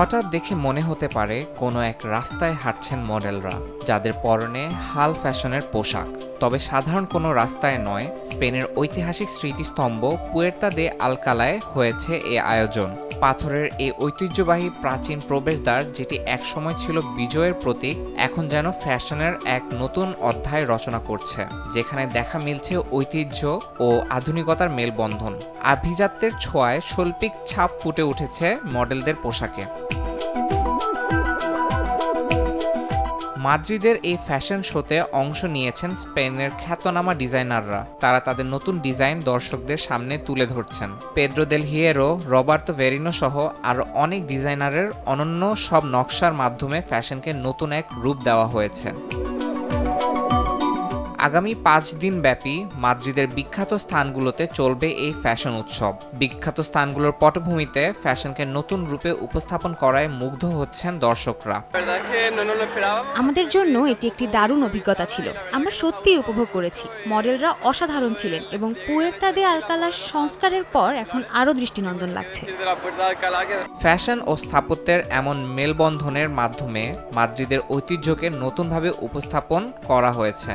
হঠাৎ দেখে মনে হতে পারে কোনো এক রাস্তায় হাঁটছেন মডেলরা, যাদের পরনে হাল ফ্যাশনের পোশাক। তবে সাধারণ কোনো রাস্তায় নয়, স্পেনের ঐতিহাসিক স্মৃতিস্তম্ভ পুয়ের্তা দে আলকালায় হয়েছে এ আয়োজন। পাথরের এই ঐতিহ্যবাহী প্রাচীন প্রবেশদ্বার, যেটি একসময় ছিল বিজয়ের প্রতীক, এখন যেন ফ্যাশনের এক নতুন অধ্যায় রচনা করছে, যেখানে দেখা মিলছে ঐতিহ্য ও আধুনিকতার মেলবন্ধন। আভিজাত্যের ছোঁয়ায় শৈল্পিক ছাপ ফুটে উঠেছে মডেলদের পোশাকে। মাদ্রিদের এই ফ্যাশন শোতে অংশ নিয়েছেন স্পেনের খ্যাতনামা ডিজাইনাররা। তারা তাদের নতুন ডিজাইন দর্শকদের সামনে তুলে ধরছেন। Pedro del Hierro, Roberto Verino সহ আর অনেক ডিজাইনারের অনন্য সব নকশার মাধ্যমে ফ্যাশনকে নতুন এক রূপ দেওয়া হয়েছে। আগামী পাঁচ দিন ব্যাপী মাদ্রিদের বিখ্যাত স্থানগুলোতে চলবে এই ফ্যাশন উৎসব। বিখ্যাত স্থানগুলোর পটভূমিতে ফ্যাশনকে নতুন রূপে উপস্থাপন করায় মুগ্ধ হচ্ছেন দর্শকরা. আমাদের জন্য এটি একটি দারুণ অভিজ্ঞতা ছিল। আমরা সত্যিই উপভোগ করেছি। মডেলরা অসাধারণ ছিলেন এবং পুয়ের্তা দে আলকালার সংস্কারের পর এখন আরও দৃষ্টিনন্দন লাগছে। ফ্যাশন ও স্থাপত্যের এমন মেলবন্ধনের মাধ্যমে মাদ্রিদের ঐতিহ্যকে নতুনভাবে উপস্থাপন করা হয়েছে।